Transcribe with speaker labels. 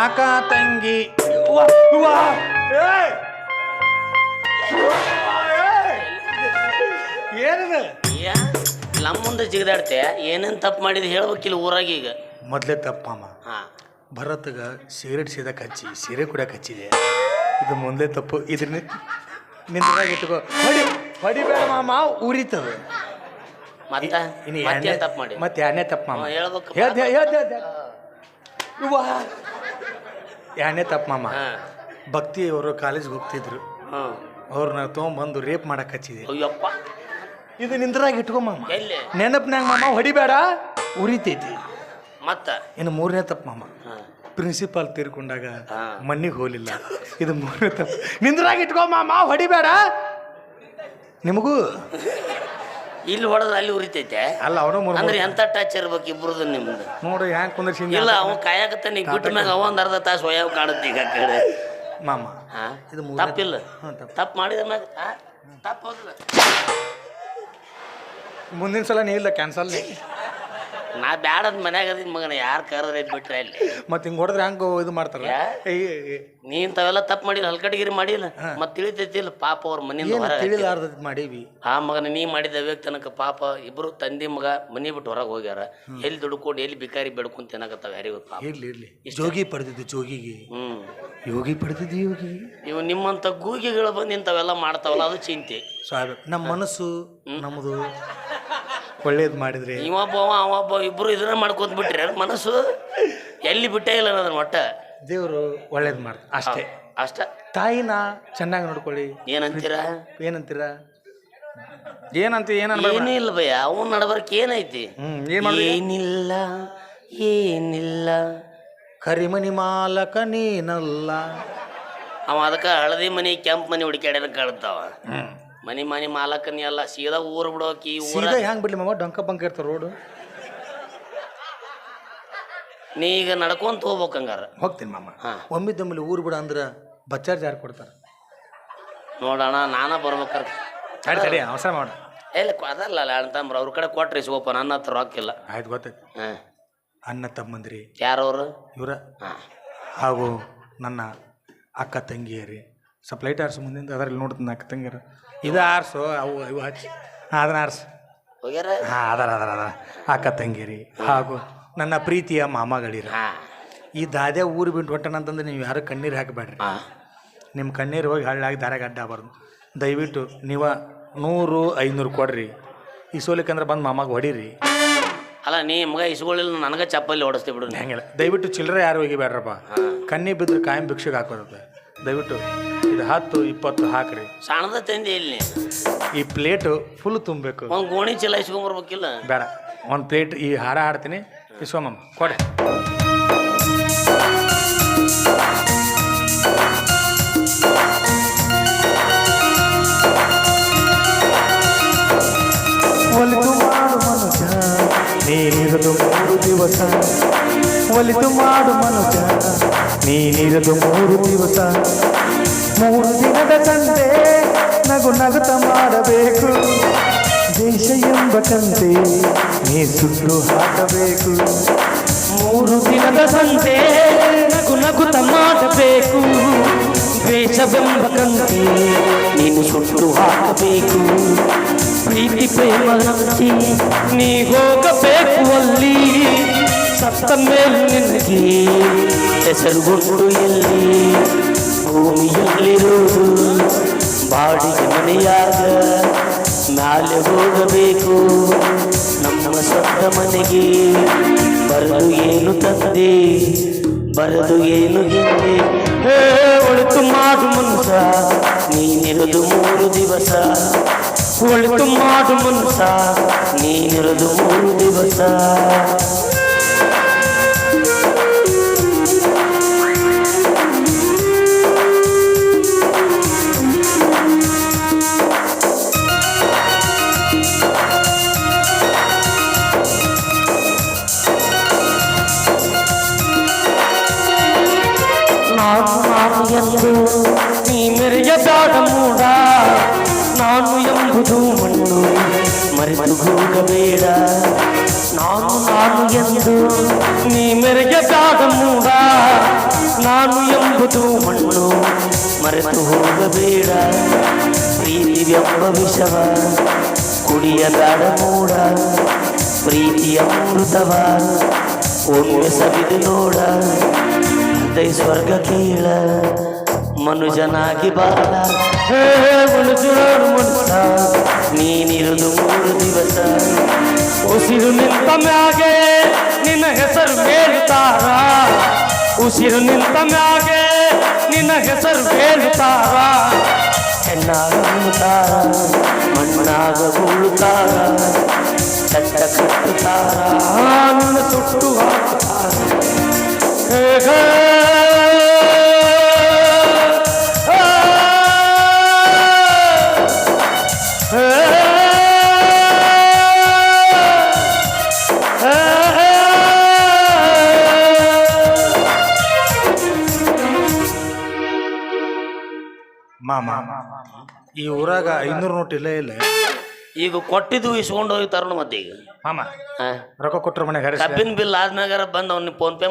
Speaker 1: ಯಾಕ ತಂಗಿ? ವಾ, ವಾ, ಏಯ್! ಏನಿದೆ?
Speaker 2: ಯಾ ನಮ್ಮ ಮುಂದೆ ಜಿಗದಾಡ್ತೆ. ಏನೇನು ತಪ್ಪು ಮಾಡಿದ ಹೇಳ್ಬೇಕಿಲ್ಲ ಊರಾಗ ಈಗ.
Speaker 1: ಮೊದಲೇ ತಪ್ಪಮ್ಮ
Speaker 2: ಹಾ.
Speaker 1: ಭರತ್ಗ ಸಿಗರೇಟ್ ಸೀದಕ್ಕೆ ಹಚ್ಚಿ ಸೀರೆ ಕುಡಿಯಕ್ಕೆ ಹಚ್ಚಿದೆ. ಇದು ಮೊದಲೇ ತಪ್ಪು. ಇದನ್ನ ನಿಂತಾಗ ಇಟ್ಕೋ. ಹೊಡಿ ಹೊಡಿಬೇಡ ಮಾಮ. ಉರಿತವೆ.
Speaker 2: ಮತ್ತ?
Speaker 1: ಇನ್ನು
Speaker 2: ಮತ್ತೆ
Speaker 1: ಎರಡನೇ
Speaker 2: ತಪ್ಪು ಮಾಡಿ?
Speaker 1: ಮತ್ತೆ ಎರಡನೇ ತಪ್ಪು ಮಾಮ.
Speaker 2: ಹೇಳ್ಬೇಕು.
Speaker 1: ಹೇಳ್ದ್ ಹೇಳ್ದ್ ಹೇಳ್ದ್. ಹೇಳ್ದ್. ಎರಡನೇ ತಪ್ಪು ಮಾಮ. ಭಕ್ತಿ ಅವರು ಕಾಲೇಜ್ಗೆ ಹೋಗ್ತಿದ್ರು. ಅವ್ರನ್ನ ತೊಗೊಂಬಂದು ರೇಪ್ ಮಾಡಕ್ಕೆ ಹಚ್ಚಿದೆ.
Speaker 2: ಅಯ್ಯಪ್ಪ.
Speaker 1: ಇದು ನಿಂದ್ರಾಗ ಇಟ್ಕೋ ಮಾಮ.
Speaker 2: ಎಲ್ಲಿ?
Speaker 1: ನೆನಪಿನಾಗ ಮಾಮ ಹೊಡಿಬೇಡ. ಉರಿತೈತಿ.
Speaker 2: ಮತ್ತ?
Speaker 1: ಇನ್ನು ಮೂರನೇ ತಪ್ಪು ಮಾಮ. ಪ್ರಿನ್ಸಿಪಾಲ್ ತೀರ್ಕೊಂಡಾಗ. ಮಣ್ಣಿಗೆ ಹೋಲಿಲ್ಲ. ಇದು ಮೂರನೇ ತಪ್ಪು. ನಿಂದ್ರಾಗ ಇಟ್ಕೋ ಮಾಮ ಹೊಡಿಬೇಡ. ನಿಮಗೂ?
Speaker 2: ಇಲ್ಲಿ ಹೊಡೆದ್ರೆ ಅಲ್ಲಿ ಉರಿತೈತೆ.
Speaker 1: ಅಲ್ಲ ಅವನು
Speaker 2: ಅಂದ್ರೆ ಎಂತ ಟಚ್ ಇರ್ಬೇಕು ಇಬ್ರದ್ದು ನಿಮ್ದು?
Speaker 1: ನೋಡು ಹ್ಯಾಂಗ ಕುಂದ್ರಿಸಿ
Speaker 2: ಇಲ್ಲ ಅವ ಕಾಯಕತ್ತ ನೀ ಬಿಟ್ಟ ಮ್ಯಾಗ ಅವ ಒಂದ್ ಅರ್ಧ ತಾಸು ಒಯ್ಯಾವ ಕಾಣುತ್ತೆ ಈಗ ಕಡೆ.
Speaker 1: ಮಾಮ ಇದು
Speaker 2: ತಪ್ಪಿಲ್ಲ.
Speaker 1: ತಪ್ಪು.
Speaker 2: ಮಾಡಿದ ಮ್ಯಾಗ ತಪ್ಪು
Speaker 1: ಮುಂದಿನ ಸಲ ನೀ ಇಲ್ಲ ಕ್ಯಾನ್ಸಲ್
Speaker 2: ನಾ ಬ್ಯಾಡ ಅಂದ್ ಮನ್ಯಾಗ ಅದಿನ ಮಗನ ಯಾರು ಕರೆದ್ರೆ ಬಿಟ್ರೆ ಅಲ್ಲಿ?
Speaker 1: ಮತ್ತೆ ಹಿಂಗೆ ಹೊಡೆದ್ರೆ ಹಂಗ ಇದು ಮಾಡ್ತಾರ?
Speaker 2: ಯಾ? ನೀ ಇಂಥವೆಲ್ಲ ತಪ್ಪು ಮಾಡಿಲ್ಲ ಹಲ್ಕಟ್ಗಿರಿ ಮಾಡಿಲ್ಲ. ಮತ್ತೆ ತಿಳಿತೈತಿಲ್ಲ ಪಾಪ ಅವ್ರ ಮನೆಯಿಂದ
Speaker 1: ಏನು
Speaker 2: ಹೊರಗೆ
Speaker 1: ತಿಳಿಲಾರ್ದ ಮಾಡೀವಿ.
Speaker 2: ಆ ಮಗನ ನೀ ಮಾಡಿದ ತನಕ ಪಾಪ ಇಬ್ರು ತಂದೆ ಮಗ ಮನಿ ಬಿಟ್ಟು ಹೊರಗೆ ಹೋಗ್ಯಾರ. ಎಲ್ಲಿ ದುಡ್ಕೊಂಡು ಎಲ್ಲಿ ಬಿಕಾರಿ ಬೇಡ್ಕೊಂತ ತಿನ್ನಕತ್ತಾವ ಯಾರಿಗೂ ಪಾಪ.
Speaker 1: ಇರ್ಲಿ ಇರ್ಲಿ. ಜೋಗಿ ಪಡೆದಿದ್ದು ಜೋಗಿಗೆ.
Speaker 2: ಹ್ಮ್.
Speaker 1: ಯೋಗಿ ಪಡೆದಿದ್ದು ಯೋಗಿ.
Speaker 2: ಇವು ನಿಮ್ಮಂತ ಗೂಗಿಗಳು ಬಂದು ಇಂಥವೆಲ್ಲ ಮಾಡ್ತಾವಲ್ಲ ಅದು ಚಿಂತೆ.
Speaker 1: ಸಾಹೇಬ್ ನಮ್ಮ ಮನಸ್ಸು ನಮ್ಮದು ಒಳ್ಳೇದು ಮಾಡಿದ್ರಿ.
Speaker 2: ಇವೊಬ್ಬ ಅವ ಅವೊಬ್ಬ ಇಬ್ರು ಇದನ್ನ ಮಾಡ್ಕೊಂತ ಬಿಟ್ರಿ ಮನಸ್ಸು? ಎಲ್ಲಿ ಬಿಟ್ಟೇ ಇಲ್ಲ ನನ್ನ ಒಟ್ಟ.
Speaker 1: ದೇವರು ಒಳ್ಳೇದು ಮಾಡ್ತ ಅಷ್ಟೇ.
Speaker 2: ಅಷ್ಟ.
Speaker 1: ತಾಯಿನ ಚೆನ್ನಾಗಿ ನೋಡ್ಕೊಳ್ಳಿ.
Speaker 2: ಏನಂತೀರ?
Speaker 1: ಏನಂತೀರ? ಏನಂತ ಏನನ್
Speaker 2: ಏನೂ ಇಲ್ಲ ಭಯ ಅವನ್ ನಡಬರ್ಕ್ ಏನೈತಿ?
Speaker 1: ಹ್ಮ್ ಏನ್ ಮಾಡಿ
Speaker 2: ಏನಿಲ್ಲ ಏನಿಲ್ಲ.
Speaker 1: ಕರಿಮನಿ ಮಾಲಕ ನೀನಲ್ಲ.
Speaker 2: ಅವ ಅದಕ್ಕ ಹಳದಿ ಮನಿ ಕೆಂಪ್ ಮನಿ ಹುಡುಕ್ಯಾಡ್ಯಾರ ಕಳ್ತಾವ
Speaker 1: ಹ್ಮ್.
Speaker 2: ಮನಿ ಮನಿ ಮಾಲಕನಿ ಅಲ್ಲ ಸೀದಾ ಊರ್ ಬಿಡೋಕಿ ಊರ
Speaker 1: ಸೀದಾ ಹೆಂಗ್ ಬಿಡ್ಲಿ ಮಾಮ? ಡೊಂಕ ಬಂಕ ಇರ್ತಾರ ರೋಡ್.
Speaker 2: ನೀ ಈಗ ನಡ್ಕೊಂತ ಹೋಗ್ಬೇಕು ಹಂಗಾರ.
Speaker 1: ಹೋಗ್ತೀನಿ ಮಾಮ.
Speaker 2: ಹಾ.
Speaker 1: ಒಮ್ಮಿದ್ದೊಮ್ಮೆ ಊರು ಬಿಡ ಅಂದ್ರ ಬಚ್ಚಾರ್ ಜಾರಿ ಕೊಡ್ತಾರ?
Speaker 2: ನೋಡೋಣ ನಾನ ಬರ್ಬೇಕಾರ
Speaker 1: ತಡಿ ತಡಿ ಅವಸರ ಮಾಡ.
Speaker 2: ಇಲ್ಲ ಅದಲ್ಲ ಅಣ್ತಂಬ್ರ ಅವ್ರ ಕಡೆ ಕೊಟ್ರಿ ಸೋಪ ನನ್ನ ಹತ್ರ ರೊಕ್ಕ ಇಲ್ಲ.
Speaker 1: ಆಯ್ತು ಗೊತ್ತೈತಿ
Speaker 2: ಹಾಂ.
Speaker 1: ಅಣ್ಣ ತಮ್ಮಂದ್ರಿ.
Speaker 2: ಯಾರವ್ರು?
Speaker 1: ಇವರ?
Speaker 2: ಹಾ.
Speaker 1: ಹಾಗೂ ನನ್ನ ಅಕ್ಕ ತಂಗಿಯರಿ. ಸ್ವಲ್ಪ ಲೈಟ್ ಆರ್ಸು ಮುಂದಿಂದ ಅದ್ರಲ್ಲಿ ನೋಡ್ತೀನಿ ನಾಲ್ಕು ತಂಗಿರ ಇದು ಆರ್ಸು ಅವು ಇವು ಹಚ್ಚಿ. ಹಾಂ ಅದನ್ನ ಆರಿಸು. ಹಾಂ ಅದರ ಅದರ ಅದರ. ಅಕ್ಕ ತಂಗಿರಿ ಹಾಗೂ ನನ್ನ ಪ್ರೀತಿಯ ಮಾಮಗಳಿರ. ಈ ದಾದೆ ಊರು ಬಿಟ್ಟು ಹೊಟ್ಟನಂತಂದ್ರೆ ನೀವು ಯಾರು ಕಣ್ಣೀರು ಹಾಕಬೇಡ್ರಿ. ನಿಮ್ಮ ಕಣ್ಣೀರು ಹೋಗಿ ಹಳ್ಳಾಗಿ ದಾರಾಗ ಅಡ್ಡ ಬಾರ್ದು. ದಯವಿಟ್ಟು ನೀವು ನೂರು ಐನೂರು ಕೊಡ್ರಿ. ಈ ಸೋಲಿಕಂದ್ರೆ ಬಂದು ಮಾಮಾಗ ಹೊಡೀರಿ.
Speaker 2: ಅಲ್ಲ ನೀ ಮಗ ಇಸ್ಕೊಳ್ಳಿಲ್ಲ ನನಗೆ ಚಪ್ಪಲ್ಲಿ ಓಡಿಸ್ತೀವಿ ಬಿಡು.
Speaker 1: ಹೆಂಗಿಲ್ಲ. ದಯವಿಟ್ಟು ಚಿಲ್ಲರೆ ಯಾರು ಹೋಗಿ ಬೇಡ್ರಪ್ಪ ಕಣ್ಣಿ ಬಿದ್ದರೆ ಕಾಯಂ ಭಿಕ್ಷೆಗೆ ಹಾಕೋರುತ್ತೆ ದಯವಿಟ್ಟು ಇದು ಹತ್ತು ಇಪ್ಪತ್ತು ಹಾಕ್ರಿ.
Speaker 2: ಸಣ್ಣದ ತಂದೆ ಇಲ್ಲಿ
Speaker 1: ಈ ಪ್ಲೇಟು ಫುಲ್ ತುಂಬಬೇಕು.
Speaker 2: ಒಂದು ಗೋಣಿ ಚೀಲ ಇಸ್ಕೊಂಬರ್ಬೇಕಿಲ್ಲ
Speaker 1: ಬೇಡ. ಒಂದು ಪ್ಲೇಟ್ ಈ ಹಾರ ಹಾಡ್ತೀನಿ. ಇಸ್ಕೊಂಬಮ್ಮ ಕೊಡೆ. ಒಲಿತು ಮಾಡು ಮನುಜ ನೀನಿರದು ಮೂರು ದಿವಸ. ಒಲಿತು ಮಾಡು ಮನುಜ ನೀನಿರದು ಮೂರು ದಿವಸ ಮೂರು ದಿನದ ಸಂತೆ ನಗು ನಗುತ್ತ ಮಾಡಬೇಕು ದೇಶ ಎಂಬ ಕಂತೆ ನೀ ಸುಟ್ಟು ಹಾಕಬೇಕು
Speaker 2: ಮೂರು ದಿನದ ಸಂತೆ ನಗು ನಗುತ್ತ ಮಾಡಬೇಕು ದ್ವೇಷವೆಂಬ ಕಂತೆ ನೀನು ಸುಟ್ಟು ಹಾಕಬೇಕು ಪ್ರೀತಿ ಪ್ರೇಮ ಹಂಚಿ ನೀ ಹೋಗಬೇಕು ಅಲ್ಲಿ ಸತ್ತ ಮೇಲೆ ನಿನಗೆ ಹೆಸರುಗೊಂಡು ಎಲ್ಲಿ? ಭೂಮಿಯಲ್ಲಿರುವುದು ಬಾಡಿಗೆ ಮನೆಯಾಗ ಮ್ಯಾಲೆ ಹೋಗಬೇಕು. ನಮ್ಮ ಸ್ವಂತ ಮನೆಗೆ ಬರೆದು ಏನು ತಂದೆ? ಬರದು ಏನು ಹಿಂದೆ? ಒಳಿತು ಮಾಡು ಮನುಷ್ಯ, ನೀನಿರೋದು ಮೂರು ದಿವಸ. ಒಳಿತು ಮಾಡು ಮನುಷ್ಯ, ನೀನಿರೋದು ಮೂರು ದಿವಸ. ನಾನು ಎಂದು ನೀ ಮೆರೆಯದಾಡ ಮೂಡ ನಾನು ಎಂಬುದು ಮಣ್ಣು ಮರೆತು ಹೋಗಬೇಡ ನಾನು ನಾನು ಎಂದು ನೀ ಮೆರೆಯದಾಡ ಮೂಡ ನಾನು ಎಂಬುದು ಮಣ್ಣು ಮರೆತು ಹೋಗಬೇಡ ಪ್ರೀತಿವೆಂಬ ವಿಷವ ಕುಡಿಯಬೇಡ ಮೂಡ ಪ್ರೀತಿಯ ಅಮೃತವ ಒಮ್ಮೆ ಸವಿದು ನೋಡ ದೈ ಸ್ವರ್ಗ ಕೀಳ ಮನುಜನಾಗಿ ಬಾಳ ಹೇ ಮನುಷ್ಯ. ನೀನಿರುದು ಮೂರು ದಿವಸ. ಉಸಿರು ನಿಂತ ಮ್ಯಾಗೆ ನಿನ್ನ ಹೆಸರು ಮೇಲುತ್ತಾರ ಉಸಿರು ನಿಂತ ಮ್ಯಾಗೆ ನಿನ್ನ ಹೆಸರು ಮೇಲುತ್ತಾರ ಹೆಣ್ಣಾಗ ಉಳುತ್ತಾರ ಮಣ್ಣಾಗ ಉಳುತ್ತಾರ ಚಟ್ಟ ಕಟ್ಟುತ್ತಾರ. ನಿನ್ನ ಸುಟ್ಟು ಹಾಕುತ್ತಾರ. ಹೇ.
Speaker 1: ಮಾಮ ಈ ಊರಾಗ ಐನೂರು ನೋಟ್ ಇಲ್ಲೇ ಇಲ್ಲ.
Speaker 2: ಈಗ ಕೊಟ್ಟಿದ್ದು ಇಸ್ಕೊಂಡು ಹೋಗಿ ತರೋಣ ಮತ್ತೆ ಈಗ
Speaker 1: ಮಾಮ
Speaker 2: ಹಾ.
Speaker 1: ರೊಕ್ಕ ಕೊಟ್ರ ಮನೆಗೆ ಹರಿಸಿ
Speaker 2: ಕಬ್ಬಿನ ಬಿಲ್ ಆದ್ಮ್ಯಾಗಾರ ಬಂದು ಅವ್ನಿಗೆ ಫೋನ್ ಪೇ